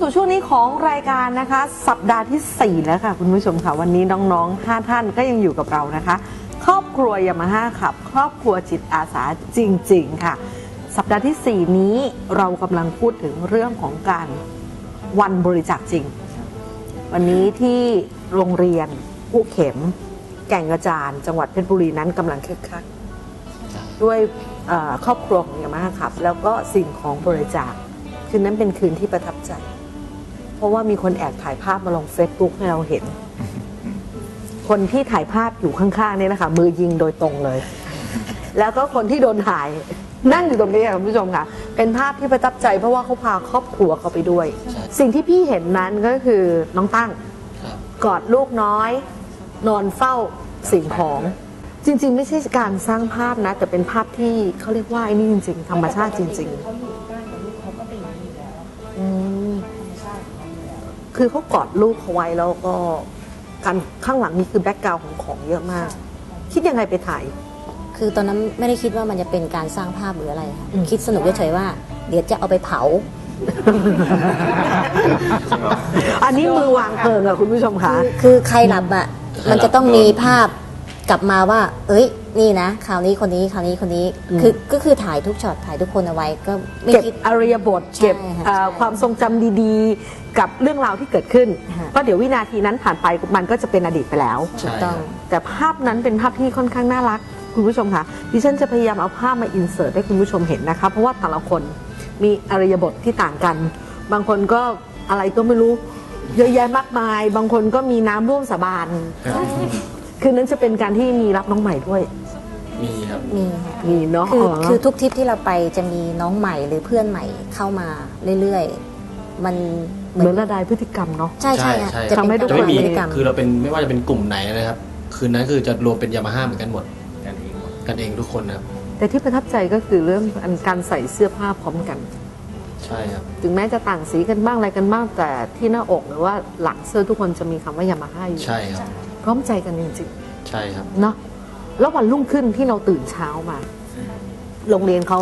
สู่ช่วงนี้ของรายการนะคะ สัปดาห์ที่ 4 แล้วค่ะ คุณผู้ชมค่ะ วันนี้น้องๆ 5 ท่านก็ยังอยู่กับเรานะคะ ครอบครัวยามาฮ่าขับ ครอบครัวจิตอาสาจริง ๆ ค่ะ สัปดาห์ที่ 4 นี้เรากำลังพูดถึงเรื่องของการวันบริจาคจริง วันนี้ที่โรงเรียนผู้เข็ม แก่งกระจานจังหวัดเพชรบุรีนั้นกำลังคึกคักด้วยครอบครัวของยามาฮ่าขับ แล้วก็สิ่งของบริจาคคืนนั้นเป็นคืนที่ประทับใจ เพราะว่ามีคนแอบถ่ายภาพมาลงเฟซบุ๊กให้เราเห็น คนที่ถ่ายภาพอยู่ข้างๆเนี่ยนะคะ มือยิงโดยตรงเลย แล้วก็คนที่โดนถ่าย นั่งอยู่ตรงนี้ค่ะคุณผู้ชมค่ะ เป็นภาพที่ประทับใจเพราะว่าเขาพาครอบครัวเขาไปด้วยใช่สิ่งที่พี่เห็นนั้นก็คือน้องตั้งครับกอดลูกน้อย นอนเฝ้าสิ่งของจริง ๆ ไม่ใช่การสร้างภาพนะ แต่เป็นภาพที่เขาเรียกว่าไอ้นี่จริง ๆ ธรรมชาติจริงเคือเขากอดลูกเขาไว้แล้วก็การข้างหลังนี่คือแบ็กกราวของของเยอะมาก คิดยังไงไปถ่าย คือตอนนั้นไม่ได้คิดว่ามันจะเป็นการสร้างภาพหรืออะไรค่ะอืม คิดสนุกเฉยๆว่า เดี๋ยวจะเอาไปเผา อันนี้มือวางเพลิงอะคุณผู้ชมคะ คือคือใครหลับอะ มันจะต้องมีภาพ กลับมาว่า เอ้ย นี่นะคราวนี้คนนี้คราวนี้คนนี้อืมคือก็คือถ่ายทุกช็อตถ่ายทุกคนเอาไว้ก็ไม่เก็บคิด อารยบทใช่เก็บค่ะเอ่อใช่ความทรงจำดีๆ กับเรื่องราวที่เกิดขึ้น ค่ะ เพราะเดี๋ยววินาทีนั้นผ่านไปมันก็จะเป็นอดีตไปแล้ว ถูกต้อง แต่ภาพนั้นเป็นภาพที่ค่อนข้างน่ารัก คุณผู้ชมคะดิฉันจะพยายามเอาภาพมาอินเสิร์ตให้คุณผู้ชมเห็นนะคะ เพราะว่าแต่ละคนมีอารยบทที่ต่างกัน บางคนก็อะไรก็ไม่รู้เยอะแยะมากมาย บางคนก็มีน้ำร่วมสาบาน คืนนั้นจะเป็นการที่มีรับน้องใหม่ด้วย มีครับ มีค่ะ มีเนาะคืออ๋อคือทุกทริปที่เราไปจะมีน้องใหม่หรือเพื่อนใหม่เข้ามาเรื่อยๆ มันเหมือนระดายพฤติกรรมเนาะ ใช่ใช่ค่ะใช่ จะทำให้เป็นทุกากรคนพมีฤติกรรมคือเราเป็นไม่ว่าจะเป็นกลุ่มไหนนะครับ คืนนั้นคือจะรวมเป็นยามาฮ่าเหมือนกันหมด กันเองหมดกันเองทุกคนนะครับ แต่ที่ประทับใจก็คือเรื่องอันการใส่เสื้อผ้าพร้อมกัน ใช่ครับ ถึงแม้จะต่างสีกันบ้างอะไรกันบ้างแต่ที่หน้าอกหรือว่าหลังเสื้อทุกคนจะมีคำว่ายามาฮ่าอยู่ ใช่ครับ พร้อมใจกันจริงใช่ครับ ๆเนาะแล้ววันรุ่งขึ้นที่เราตื่นเช้ามา โรงเรียนเขา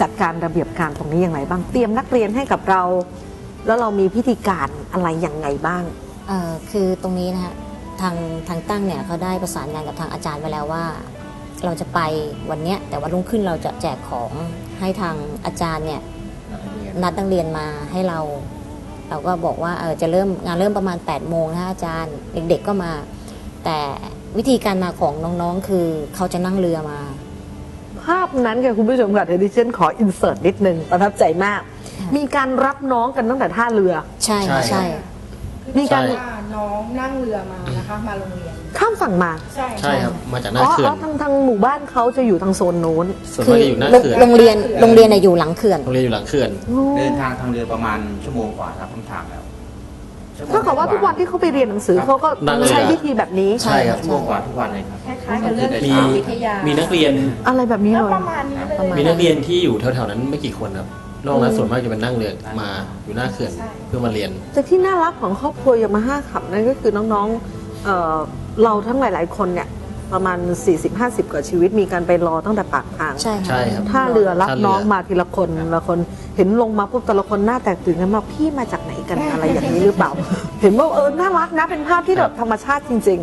จัดการระเบียบการตรงนี้อย่างไรบ้างเตรียมนักเรียนให้กับเรา แล้วเรามีพิธีการอะไรอย่างไงบ้าง เอ่อคือตรงนี้นะฮะทางทางตั้งเนี่ยเขาได้ประสานงานกับทางอาจารย์ไว้แล้วว่า เราจะไปวันเนี้ยแต่วันรุ่งขึ้นเราจะแจกของให้ทางอาจารย์เนี่ยนัดนักเรียนมาให้เรา เราก็บอกว่าเออจะเริ่มงานเริ่มประมาณ8ปดโมงนะอาจารย์ เด็กๆก็มา แต่วิธีการมาของน้องๆ คือเขาจะนั่งเรือมา ภาพนั้นค่ะคุณผู้ชมค่ะเดี๋ยวดิฉันขออินเสิร์ตนิดนึงประทับใจมาก มีการรับน้องกันตั้งแต่ท่าเรือ ใช่ค่ะใช่ ใช่ มีการใช่ ว่าน้องนั่งเรือมานะคะ มาโรงเรียน ข้ามฝั่งมาใช่ ใช่ครับ มาจากหอ๋น้าอเขื่ออ๋อนทางทางหมู่บ้านเขาจะอยู่ทางโซนโน้นส่วนคืมากอจะอยู่หน้าโรงเขื่อนโรงเรียนโรงเรียนน่ะอยู่หลังเขื่อน โรงเรียนอยู่หลังเขื่อน เดินทางทางเรือประมาณชั่วโมงกว่าครับต้งทางแล้วชั่โมง เท่ากับว่าทุกวันที่เขาไปเรียนหนังสือเขาก็นั่งเรือใช้วิธีแบบนี้ ใช่ครับชั่วโมงกว่าทุกวันเลยครับ คล้ายๆกับเรื่องมีทางวิทยามีนักเรียน อะไรแบบนี้ก็เลย ประมาณนี้เลยมีนักเรียนที่อยู่แถวๆนั้นไม่กี่คนครับนอกนั้นส่วนมากจะเป็นนั่งเรือมาอยู่หน้าเขื่อนเพื่อมาเรียน แต่ที่น่ารักของครอบครัวยามาฮ่าขับนั่นก็คือน้องๆเอ่อเราทั้งหลาย ๆ คนเนี่ย ประมาณ 40-50 กว่าชีวิตมีการไปรอตั้งแต่ปากทางใช่ค่ะใช่ครับท่าเรือรับท่าเรือน้องมาทีละคนทีละคน เห็นลงมาปุ๊บแต่ละคนหน้าแตกตื่นกันมากพี่มาจากไหนกันอะไรอย่างนี้หรือเปล่า เห็นว่าเออน่ารักนะเป็นภาพที่แบบธรรมชาติจริง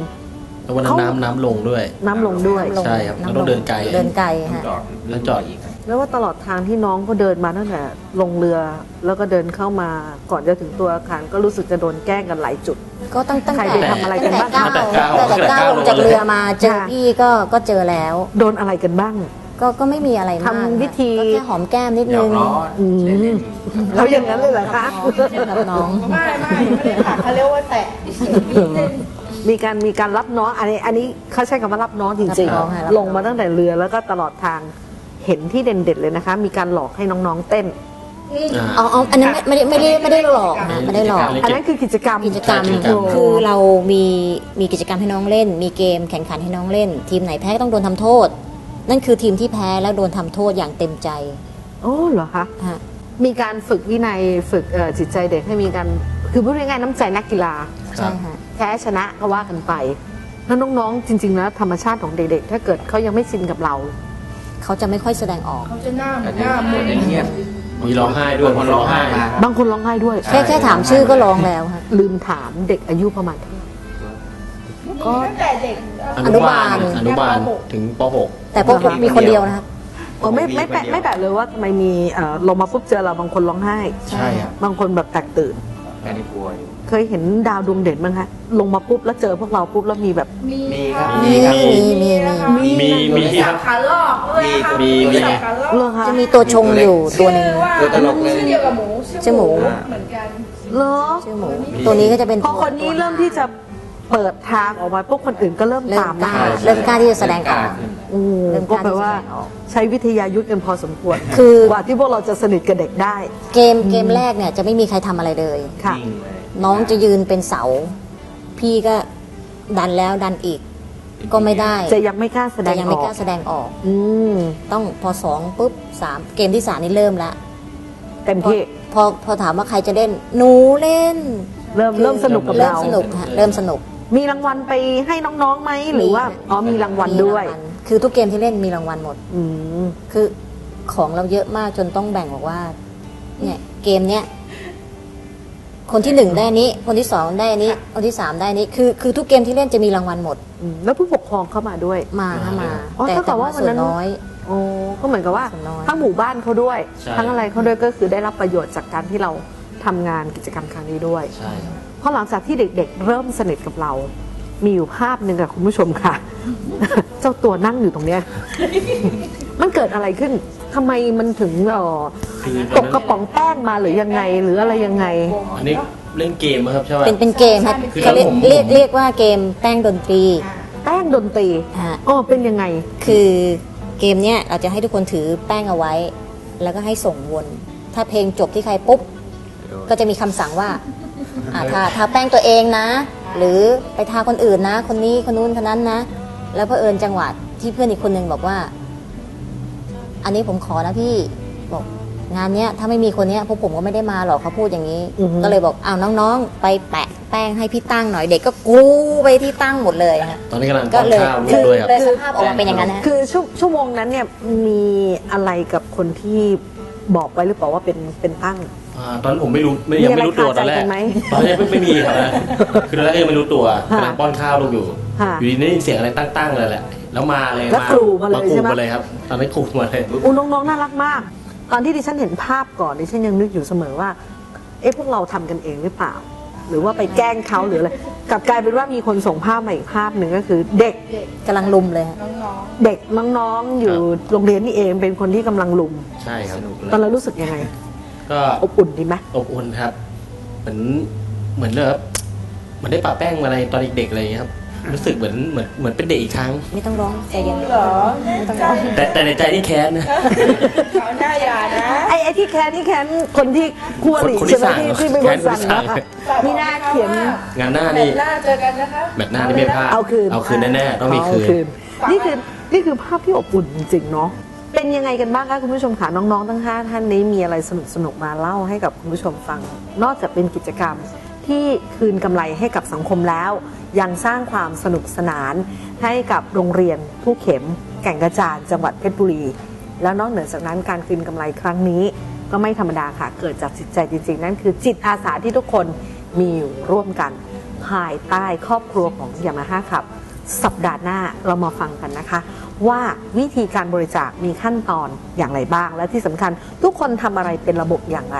แล้ววันนั้นเขาน้ำน้ำลงด้วยๆน้ำลงด้วย น้ำลงใช่ครับน้ำเราต้องเดินไกล เดินไกลต้องฮะจอดแล้วจอดอีกครับ แล้วว่าตลอดทางที่น้องก็เดินมาตั้งแต่ลงเรือ แล้วก็เดินเข้ามาก่อนจะถึงตัวอาคารก็รู้สึกจะโดนแกล้งกันหลายจุด ก็ตั้งตั้งใครแต่ไปทำอะไรกันบ้าง ตั้งแต่ก้าวตั้งแต่ก้าวตั้งแต่ก้าวลงจากเรือมาเจอค่ะ พี่ก็ก็เจอแล้ว โดนอะไรกันบ้าง ก็ก็ไม่มีอะไรมากทำวิธี ก็แค่หอมแก้มนิดหยนึอกงล้ออืมเล่นเราอย่างนั้นเลยเหรอคะ กับน้อง ไม่ไม่ไม่ได้ค่ะเขาเรียกว่าแตะ มีการมีการรับน้องอันนี้อันนี้เขาใช้คำว่ารับน้องจริงรับน้องค่ะรับน้อง ๆ ลงมาตั้งแต่เรือแล้วก็ตลอดทาง เห็นที่เด่นๆเลยนะคะ มีการหลอกให้น้องๆเต้นอ่าอ๋ออ๋ออันนั้นไม่ไม่ได้ไม่ได้ไม่ได้หลอกนะไม่ได้หลอกอันนั้นคือกิจกรรม กิจกรรมกิจกรรม คือเรามีมีกิจกรรมให้น้องเล่น มีเกมแข่งขันให้น้องเล่น ทีมไหนแพ้ก็ต้องโดนทำโทษ นั่นคือทีมที่แพ้แล้วโดนทำโทษอย่างเต็มใจโอ้เหรอคะ ฮะ มีการฝึกวินัยฝึกเอ่อจิตใจเด็กให้มีการคือพูดง่ายๆน้ำใจนักกีฬา ใช่ฮะ แพ้ชนะก็ว่ากันไปแล้วน้องๆจริงๆแล้วธรรมชาติของเด็กๆ ถ้าเกิดเขายังไม่ชินกับเรา เขาจะไม่ค่อยแสดงออก เขาจะหน้าเหมือาอนจหน้าจะมึนจะเงียบมีร้องไห้ด้วยคนร้องไห้มาครับบางคนร้องไห้ด้วยใช่แค่แค่ถามชื่อก็ร้องแล้วค่ะลืมถามเด็กอายุประมาณเท่าไหร่ ก็ ตั้งแต่เด็กอนุบาลออนุนุบาบาลลถึงปแต่พวกผมมีคนเดียวนะครับ เออไม่ไม่แปลกไม่แปลกเลยว่าทำไมมีเอ่อลงมาปุ๊บเจอเราบางคนร้องไห้ .6 ใช่ครับบางคนแบบแตกตื่นแม่นี่กลัวอยู่ เคยเห็นดาวดวงเด่นบ้างคะลงมาปุ๊บแล้วเจอพวกเราปุ๊บแล้วมีแบบ มีมีครับมีครับมีมีนะคะมี มีคสัรับบขาลอกด้วยนะคะมีมี สับขาลอกเหรอคะจะมีตัวชงอยู่ตัวหนึ่งชื่อว่าตัวตลกเลย ชื่อเดียวกับหมูชื่อหมู เหมือนกัน เหรอชื่อหมู ตัวนี้ก็จะเป็นพอคนนี้เริ่มที่จะเปิดทางออกมาพวกคนอื่นก็เริ่มเริ่มตามกล้ามาเริ่มกล้าที่จะแสดงออก โอ้เริ่มกก็ล้าแปลที่จะว่าแสดงออกใช้วิทยายุทธกันพอสมควรคือ กว่าที่พวกเราจะสนิทกับเด็กได้เกมเกมแรกเนี่ยจะไม่มีใครทำอะไรเลย ค่ะ จริงเลย น้องจะยืนเป็นเสา พี่ก็ดันแล้วดันอีก ก็ไม่ได้จะยังไม่กล้าแสดแต่งยังอไม่อกล้าแสดงออก อืมต้องพอสองปุ๊บสามเกมที่สามนี่เริ่มละเต็มพอที่พอพอถามว่าใครจะเล่น หนูเล่นเริ่มเริ่มสนุกกับเริ่มเรา สนุกฮะเริ่มสนุกมีรางวัลไปให้น้องๆไหมหรือว่าอ๋อมีรางวัลด้วย มีรางวัลคือทุกเกมที่เล่นมีรางวัลหมด อืมคือของเราเยอะมากจนต้องแบ่งบอกว่า เนี่ยเกมเนี้ย คนที่หนึ่งได้อันนี้ คนที่สองได้อันนี้ คนที่สามได้อันนี้ คือคือทุกเกมที่เล่นจะมีรางวัลหมด อืมแล้วผู้ปกครองเข้ามาด้วย มาฮะมา อ๋อแต่เท่ากับแต่ว่าว่าวันส่วนั้น นน้อย โอ้ก็เหมือนกับว่าส่วนน้อย ทั้งหมู่บ้านเขาด้วย ใช่ ทั้งอะไรเขาด้วยก็คือได้รับประโยชน์จากการที่เราทำงานกิจกรรมครั้งนี้ด้วย ใช่ครับเพราะหลังจากที่เด็กๆ เริ่มสนิทกับเรา มีอยู่ภาพหนึ่งค่ะคุณผู้ชมค่ะ เจ้าตัวนั่งอยู่ตรงเนี้ย มันเกิดอะไรขึ้นทำไมมันถึงเอ่อ คือตกกระป๋องแป้งมาหรือยังไงหรืออะไรยังไง อันนี้เล่นเกมครับใช่ป่ะเป็นเป็นเกมครับคือเขาเรียกผม เรียกเรียกว่าเกมแป้งดนตรีแป้งดนตรีฮะอ๋อเป็นยังไง คือเกมเนี้ยเราจะให้ทุกคนถือแป้งเอาไว้ แล้วก็ให้ส่งวน ถ้าเพลงจบที่ใครปุ๊บ ก็จะมีคำสั่งว่าอ่าทาทาแป้งตัวเองนะ หรือไปทาคนอื่นนะ คนนี้คนนู้นคนนั้นนะ แล้วเพอเอิญจังหวะที่เพื่อนอีกคนนึงบอกว่า อันนี้ผมขอนะพี่บอก งานเนี้ยถ้าไม่มีคนเนี้ยพวกผมก็ไม่ได้มาหรอกเขาพูดอย่างนี้ อือฮึ ก็เลยบอกอ้าวน้องๆ ไปแปะแป้งให้พี่ตั้งหน่อยเด็กก็กรูไปที่ตั้งหมดเลยฮะ ตอนนี้กำลังก็ป้อนเลยข้าวลูคืกอด้วยครับ เลยสภาพออกมาเป็นอย่างนั้นนะคือชั่วชั่วโมงนั้นเนี่ยมีอะไรกับคนที่บอกไว้หรือเปล่าว่าเป็นเป็นตั้ง อ่าตอนนั้นผมไม่รู้ไม่ยังไม่รู้ตัวตอนแรกมีอะไรคาใจกันไหมตอนแรกไม่ไม่มีครับนะคือตอนแรกยังไม่รู้ตัวค่ะกำลังป้อนข้าวลูกอยู่ ค่ะอยู่ดีได้ยินเสียงอะไรตั้งๆเลยแหละแล้วมาเลยแล้วกรูมาเลยกรูใช่ไหมมาเลยครับ ตอนนั้นกรูมาเลย อู้น้องๆน่ารักมาก ตอนที่ดิฉันเห็นภาพก่อนดิฉันยังนึกอยู่เสมอว่า เอ๊ะพวกเราทำกันเองหรือเปล่า หรือว่าไปแกล้งเขาหรืออะไรกลับกลายเป็นว่ามีคนส่งภาพมาอีกภาพหนึ่งก็คือ เด็กกำลังลุมเลยฮะน้องเด็กน้องๆอยู่โรงเรียนนี่เองเป็นคนที่กำลังลุมใช่ครับตอนเรารู้สึกยังไง ก็อบอุ่นดีไหมอบอุ่นครับ เหมือนเหมือนแบบเหมือนได้ปะแป้งมาอะไรตอนเด็กๆอะไรอย่างเงี้ยครับ รู้สึกเหมือนเหมือนเหมือนเป็นเด็กอีกครั้ง ไม่ต้องร้องใจเย็นๆเหรอแน่ใจแต่แต่ในใจที่แค้นนะ เขาหน้าหยานะไอ้ไอ้ที่แค้นที่แค้นคนที่คู่อริคนที่ใช่ไหมสั่งที่ที่เป็นคนสั่งแค้นคนที่สั่นะงมีหน้าเขียน งานหน้าแมนี่ตช์หน้าเจอกันนะคะ แมตช์หน้านี่ไม่พลาดเอาคืน เอาคืนแน่ๆต้องมีคืนเอานี่คือนี่คือภาพที่อบอุ่นจริงๆเนาะเป็นยังไงกันบ้างคะคุณผู้ชมคะน้องๆทั้งห้าท่านนี้มีอะไรสนุกๆมาเล่าให้กับคุณผู้ชมฟัง นอกจากเป็นกิจกรรม ที่คืนกำไรให้กับสังคมแล้ว ยังสร้างความสนุกสนานให้กับโรงเรียนผู้เข็ม แก่งกระจานจังหวัดเพชรบุรี แล้วนอกเหนือจากนั้นการคืนกำไรครั้งนี้ ก็ไม่ธรรมดาค่ะ เกิดจากจิตใจจริงๆ นั่นคือจิตอาสาที่ทุกคนมีอยู่ร่วมกัน ภายใต้ครอบครัวของยามาฮ่าขับ สัปดาห์หน้าเรามาฟังกันนะคะ ว่าวิธีการบริจาคมีขั้นตอนอย่างไรบ้าง และที่สำคัญทุกคนทำอะไรเป็นระบบอย่างไร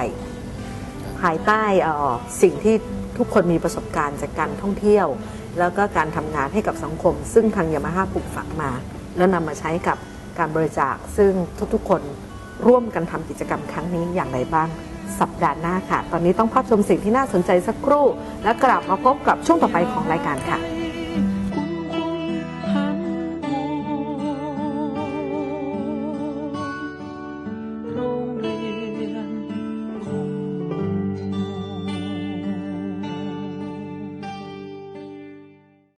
ภายใต้เอ่อสิ่งที่ทุกคนมีประสบการณ์จากการท่องเที่ยว แล้วก็การทำงานให้กับสังคม ซึ่งทางยามาฮ่าปลูกฝังมา แล้วนำมาใช้กับการบริจาค ซึ่งทุกๆคนร่วมกันทำกิจกรรมครั้งนี้อย่างไรบ้าง สัปดาห์หน้าค่ะ ตอนนี้ต้องพักชมสิ่งที่น่าสนใจสักครู่ และกลับมาพบกับช่วงต่อไปของรายการค่ะ